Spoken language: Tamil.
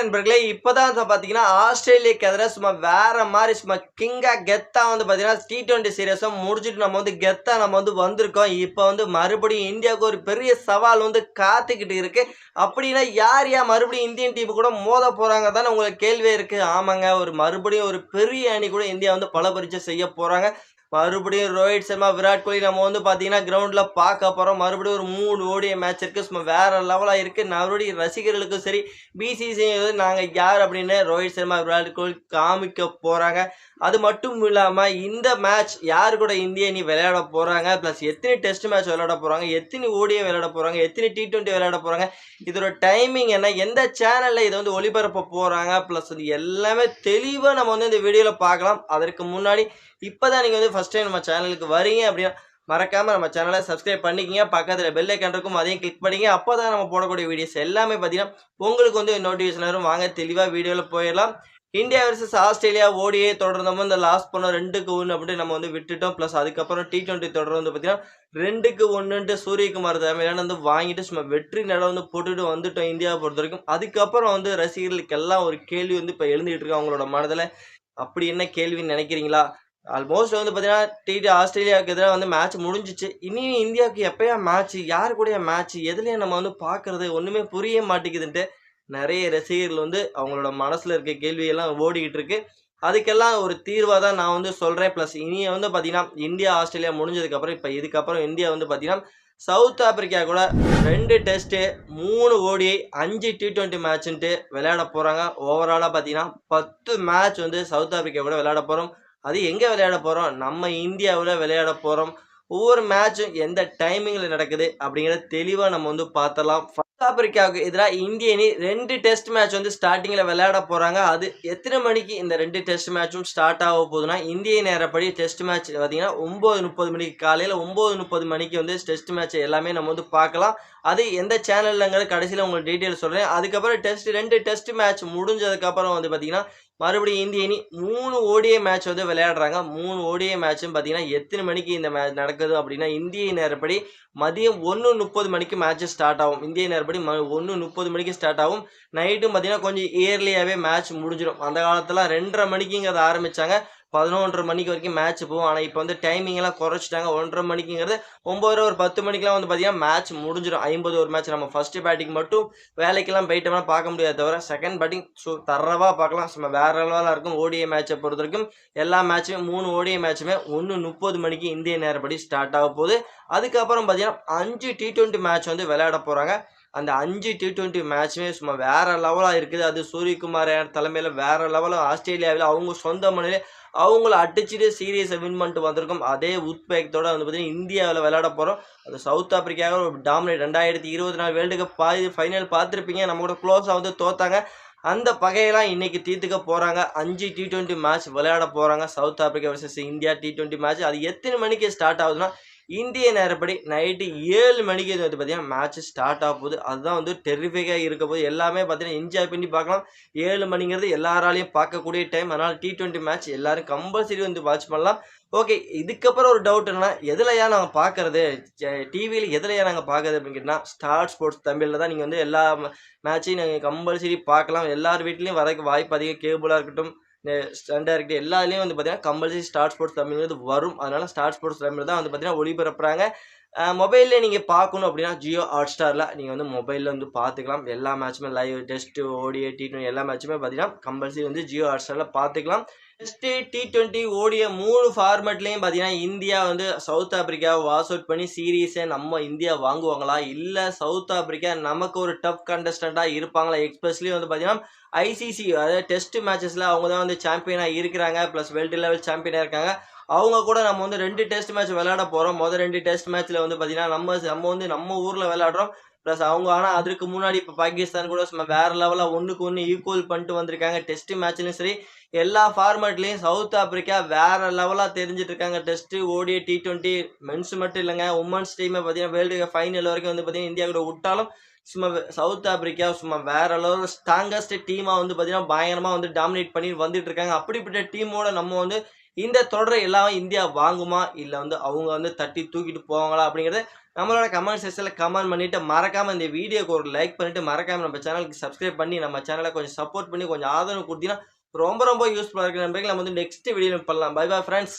நண்பர்களே இப்போதான் பார்த்தீங்கன்னா ஆஸ்திரேலியாக்கு எதிராக சும்மா வேற மாதிரி சும்மா கிங்காக கெத்தா வந்து பார்த்தீங்கன்னா டி டுவெண்ட்டி சீரியஸும் முடிச்சுட்டு நம்ம வந்து கெத்தா நம்ம வந்து வந்திருக்கோம். இப்போ வந்து மறுபடியும் இந்தியாவுக்கு ஒரு பெரிய சவால் வந்து காத்துக்கிட்டு இருக்கு. அப்படின்னா யார் யார் மறுபடியும் இந்தியன் டீம் கூட மோத போகிறாங்க தானே உங்களுக்கு கேள்வியே இருக்கு. ஆமாங்க ஒரு மறுபடியும் ஒரு பெரிய அணி கூட இந்தியா வந்து பல பரிச்சை செய்ய போகிறாங்க மறுபடியும் ரோஹித் சர்மா விராட் கோலி நம்ம வந்து பார்த்தீங்கன்னா கிரவுண்டில் பார்க்க போகிறோம் மறுபடியும் ஒரு மூணு ஓடிய மேட்ச் இருக்குது சும்மா வேறு லெவலாக இருக்குது மறுபடியும் ரசிகர்களுக்கும் சரி பிசிசி நாங்கள் யார் அப்படின்னு ரோஹித் சர்மா விராட் கோலி காமிக்க போகிறாங்க அது மட்டும் இல்லாமல் இந்த மேட்ச் யார் கூட இந்திய அணி விளையாட போகிறாங்க ப்ளஸ் எத்தனை டெஸ்ட் மேட்ச் விளையாட போகிறாங்க எத்தனை ஓடிய விளையாட போகிறாங்க எத்தனை டி டுவெண்ட்டி விளையாட போகிறாங்க இதோட டைமிங் என்ன? எந்த சேனலில் இதை வந்து ஒளிபரப்ப போகிறாங்க ப்ளஸ் இது எல்லாமே தெளிவாக நம்ம வந்து இந்த வீடியோவில் பார்க்கலாம். அதற்கு முன்னாடி இப்போ தான் நீங்கள் வந்து ஃபஸ்ட் டைம் நம்ம சேனலுக்கு வரீங்க அப்படின்னா மறக்காமல் நம்ம சேனலை சப்ஸ்கிரைப் பண்ணிக்கிங்க. பக்கத்தில் பெல் ஐக்கன் இருக்கும் அதையும் கிளிக் பண்ணிங்க. அப்போ தான் நம்ம போடக்கூடிய வீடியோஸ் எல்லாமே பார்த்தீங்கன்னா உங்களுக்கு வந்து நோட்டிஃபிகேஷன் வரும். வாங்க தெளிவாக வீடியோவில் போயிடலாம். இந்தியா வர்சஸ் ஆஸ்திரேலியா ஓடியே தொடர்ந்தோம் இந்த லாஸ்ட் பண்ணோம் ரெண்டுக்கு ஒன்று அப்படின்னு நம்ம வந்து விட்டுட்டோம். ப்ளஸ் அதுக்கப்புறம் டி டுவெண்ட்டி தொடர் வந்து பார்த்தீங்கன்னா ரெண்டுக்கு ஒன்றுன்ட்டு சூரியகுமார் தலைமையிலான வந்து வாங்கிட்டு சும்மா வெற்றி நட வந்து போட்டுட்டு வந்துட்டோம் இந்தியாவை பொறுத்த வரைக்கும் அதுக்கப்புறம் வந்து ரசிகர்களுக்கு எல்லாம் ஒரு கேள்வி வந்து இப்போ எழுந்துகிட்டு இருக்கு அவங்களோட மனதில். அப்படி என்ன கேள்வின்னு நினைக்கிறீங்களா? ஆல்மோஸ்ட் வந்து பார்த்தீங்கன்னா டிடி ஆஸ்திரேலியாவுக்கு எதிராக வந்து மேட்ச் முடிஞ்சிச்சு. இனி இந்தியாவுக்கு எப்பயா மேட்ச் யார் கூடயா மேட்ச் எதுலேயே நம்ம வந்து பார்க்கறது? ஒன்றுமே புரிய மாட்டேங்குதுன்ட்டு நிறைய ரசிகர்கள் வந்து அவங்களோட மனசில் இருக்க கேள்வியெல்லாம் ஓடிக்கிட்டு இருக்கு. அதுக்கெல்லாம் ஒரு தீர்வாக தான் நான் வந்து சொல்கிறேன் ப்ளஸ் இனி வந்து பார்த்தீங்கன்னா இந்தியா ஆஸ்திரேலியா முடிஞ்சதுக்கப்புறம் இப்போ இதுக்கப்புறம் இந்தியா வந்து பார்த்தீங்கன்னா சவுத் ஆப்பிரிக்கா கூட ரெண்டு டெஸ்ட்டு மூணு ஓடிஐ அஞ்சு டி டுவெண்ட்டி மேட்ச்ன்ட்டு விளையாட போகிறாங்க ஓவராலாக பார்த்தீங்கன்னா பத்து மேட்ச் வந்து சவுத் ஆப்பிரிக்கா கூட விளையாட போகிறோம் அது எங்கே விளையாட போகிறோம் நம்ம இந்தியாவில் விளையாட போகிறோம் ஒவ்வொரு மேட்சும் எந்த டைமிங்கில் நடக்குது அப்படிங்கிறத தெளிவாக நம்ம வந்து பார்த்தலாம் சவுத் ஆப்பிரிக்காவுக்கு எதிராக இந்திய அணி ரெண்டு டெஸ்ட் மேட்ச் வந்து ஸ்டார்டிங்கில் விளையாட போகிறாங்க அது எத்தனை மணிக்கு இந்த ரெண்டு டெஸ்ட் மேட்சும் ஸ்டார்ட் ஆக போகுதுன்னா இந்திய நேரப்படி டெஸ்ட் மேட்ச் பார்த்தீங்கன்னா ஒம்பது முப்பது மணிக்கு காலையில் ஒம்பது முப்பது மணிக்கு வந்து டெஸ்ட் மேட்ச் எல்லாமே நம்ம வந்து பார்க்கலாம் அது எந்த சேனல்லங்கிற கடைசியில் உங்களுக்கு டீட்டெயில் சொல்கிறேன் அதுக்கப்புறம் டெஸ்ட் ரெண்டு டெஸ்ட் மேட்ச் முடிஞ்சதுக்கப்புறம் வந்து பார்த்தீங்கன்னா மறுபடியும் இந்திய அணி மூணு ஓடிஐ மேட்ச் வந்து விளையாடுறாங்க. மூணு ஓடிஐ மேட்ச்சும் பார்த்தீங்கன்னா எத்தனை மணிக்கு இந்த மேட்ச் நடக்குது அப்படின்னா இந்திய நேரப்படி மதியம் ஒன்று முப்பது மணிக்கு மேட்ச் ஸ்டார்ட் ஆகும். இந்திய நேரப்படி ம ஒன்று முப்பது மணிக்கு ஸ்டார்ட் ஆகும். நைட்டும் பார்த்தீங்கன்னா கொஞ்சம் இயர்லியாகவே மேட்ச் முடிஞ்சிடும். அந்த காலத்தில் ரெண்டரை மணிக்குங்கிறத ஆரம்பித்தாங்க பதினொன்றரை மணிக்கு வரைக்கும் மேட்ச் போகும். ஆனால் இப்போ வந்து டைமிங் எல்லாம் குறைச்சிட்டாங்க. ஒன்றரை மணிக்குங்கிறது ஒம்பது ஒரு பத்து மணிக்கெலாம் வந்து பார்த்தீங்கன்னா மேட்ச் முடிஞ்சிடும். ஐம்பது ஒரு மேட்ச் நம்ம ஃபஸ்ட்டு பேட்டிங் மட்டும் வேலைக்கெல்லாம் போயிட்டோம்னா பார்க்க முடியாது தவிர செகண்ட் பேட்டிங் ஸோ தரவாக பார்க்கலாம். சும்மா வேற லெவலாக இருக்கும். ஓடிஐ மேட்சை பொறுத்த வரைக்கும் எல்லா மேட்சுமே மூணு ஓடிஐ மேட்சுமே ஒன்று முப்பது மணிக்கு இந்திய நேரப்படி ஸ்டார்ட் ஆக போகுது. அதுக்கப்புறம் பார்த்தீங்கன்னா அஞ்சு டி டுவெண்ட்டி மேட்ச் வந்து விளையாட போகிறாங்க அந்த அஞ்சு டி டுவெண்ட்டி மேட்ச்சுமே சும்மா வேறு லெவலாக இருக்குது. அது சூரியகுமார் தலைமையில் வேற லெவலாக ஆஸ்திரேலியாவில் அவங்க சொந்த மண்ணிலே அவங்கள அடிச்சுட்டு சீரியஸை வின் பண்ணிட்டு வந்திருக்கோம். அதே உத்வேகத்தோட வந்து பார்த்தீங்கன்னா இந்தியாவில் விளையாட போகிறோம் அது சவுத் ஆப்பிரிக்காவை ஒரு டாமினேட் ரெண்டாயிரத்தி இருபத்தி நாலு வேர்ல்டு கப் பாதி ஃபைனல் பார்த்துருப்பீங்க. நம்ம கூட க்ளோஸாக வந்து தோத்தாங்க. அந்த பகையெல்லாம் இன்றைக்கி தீர்த்துக்க போகிறாங்க அஞ்சு டி ட்வெண்ட்டி மேட்ச் விளையாட போகிறாங்க South Africa versus India T twenty match அது எத்தனை மணிக்கு ஸ்டார்ட் ஆகுதுன்னா இந்திய நேரப்படி நைட்டு ஏழு மணிக்கு இது வந்து பார்த்தீங்கன்னா மேட்ச் ஸ்டார்ட் ஆக போகுது. அதுதான் வந்து டெரிஃபிக்காக இருக்க போது எல்லாமே பார்த்தீங்கன்னா என்ஜாய் பண்ணி பார்க்கலாம். ஏழு மணிங்கிறது எல்லாராலையும் பார்க்கக்கூடிய டைம் அதனால் டி டுவெண்ட்டி மேட்ச் எல்லாரும் கம்பல்சரி வந்து வாட்ச் பண்ணலாம். ஓகே இதுக்கப்புறம் ஒரு டவுட் என்னன்னா எதுலையா நாங்கள் பார்க்கறது? டிவியில் எதுலையா நாங்கள் பார்க்கறது அப்படின்னு கேட்டால் ஸ்டார் ஸ்போர்ட்ஸ் தமிழில் தான் நீங்கள் வந்து எல்லா மேட்சையும் நீங்கள் கம்பல்சரி பார்க்கலாம். எல்லார் வீட்லேயும் வரக்கு வாய்ப்பு அதிகம். கேபிளாக இருக்கட்டும் ஸ்டாண்டர்ட் இருக்கட்டும் எல்லாத்துலேயும் வந்து பார்த்தீங்கன்னா கம்பல்சரி ஸ்டார் ஸ்போர்ட்ஸ் தமிழ்ங்கிறது வரும். அதனால ஸ்டார் ஸ்போர்ட்ஸ் தமிழ் தான் வந்து பார்த்தீங்கன்னா ஒளிபரப்புறாங்க. மொபைலில் நீங்கள் பார்க்கணும் அப்படின்னா ஜியோ ஹாட் ஸ்டாரில் நீங்கள் வந்து மொபைலில் வந்து பார்த்துக்கலாம். எல்லா மேட்சுமே லைவ் டெஸ்ட்டு ஓடிஏ டி எல்லா மேட்சுமே பார்த்தீங்கன்னா கம்பல்சரி வந்து ஜியோ ஹாட் ஸ்டாரில் பார்த்துக்கலாம். டெஸ்ட்டு டி டுவெண்ட்டி ஓடிய மூணு ஃபார்மேட்லேயும் பார்த்தீங்கன்னா இந்தியா வந்து சவுத் ஆப்பிரிக்காவை வாஷ் அவுட் பண்ணி சீரீஸை நம்ம இந்தியா வாங்குவாங்களா? இல்லை சவுத் ஆப்பிரிக்கா நமக்கு ஒரு டஃப் கண்டஸ்டண்ட்டாக இருப்பாங்களா? எக்ஸ்பெஷலி வந்து பார்த்தீங்கன்னா ஐசிசி அதாவது டெஸ்ட் மேட்சஸில் அவங்க தான் வந்து சாம்பியனாக இருக்கிறாங்க. ப்ளஸ் வேர்ல்டு லெவல் சாம்பியனாக இருக்காங்க. அவங்க கூட நம்ம வந்து ரெண்டு டெஸ்ட் மேட்ச் விளையாட போகிறோம் மொதல் ரெண்டு டெஸ்ட் மேட்ச்சில் வந்து பார்த்தீங்கன்னா நம்ம நம்ம வந்து நம்ம ஊரில் விளையாடுறோம். ப்ளஸ் அவங்க ஆனால் அதுக்கு முன்னாடி இப்போ பாகிஸ்தான் கூட சும்மா வேறு லெவலாக ஒன்றுக்கு ஒன்று ஈக்குவல் பண்ணிட்டு வந்திருக்காங்க. டெஸ்ட் மேட்ச்லையும் சரி எல்லா ஃபார்மேட்லேயும் சவுத் ஆப்பிரிக்கா வேறு லெவலாக தெரிஞ்சிட்டு இருக்காங்க. டெஸ்ட்டு ஓடி டி டுவெண்ட்டி மென்ஸ் மட்டும் இல்லைங்க. உமன்ஸ் டீமை பார்த்தீங்கன்னா வேர்ல்டு கப் ஃபைனல் வரைக்கும் வந்து பார்த்தீங்கன்னா இந்தியா கூட விட்டாலும் சும்மா சவுத் ஆப்பிரிக்கா சும்மா வேற லெவலில் ஸ்ட்ராங்கஸ்ட் டீமாக வந்து பார்த்தீங்கன்னா பயங்கரமாக வந்து டாமினேட் பண்ணி வந்துட்டு இருக்காங்க. அப்படிப்பட்ட டீமோட நம்ம வந்து இந்த தொடரை எல்லாம் இந்தியா வாங்குமா? இல்லை வந்து அவங்க வந்து தட்டி தூக்கிட்டு போவாங்களா அப்படிங்கிறத நம்மளோட கமெண்ட் செக்ஷனில் கமெண்ட் பண்ணிவிட்டு மறக்காமல் இந்த வீடியோக்கு ஒரு லைக் பண்ணிவிட்டு மறக்காமல் நம்ம சேனலுக்கு சப்ஸ்கிரைப் பண்ணி நம்ம சேனலை கொஞ்சம் சப்போர்ட் பண்ணி கொஞ்சம் ஆதரவு கொடுத்தீங்கன்னா ரொம்ப ரொம்ப யூஸ்ஃபுல்லாக இருக்குது நம்ம வந்து நெக்ஸ்ட் வீடியோ பண்ணலாம். Bye bye friends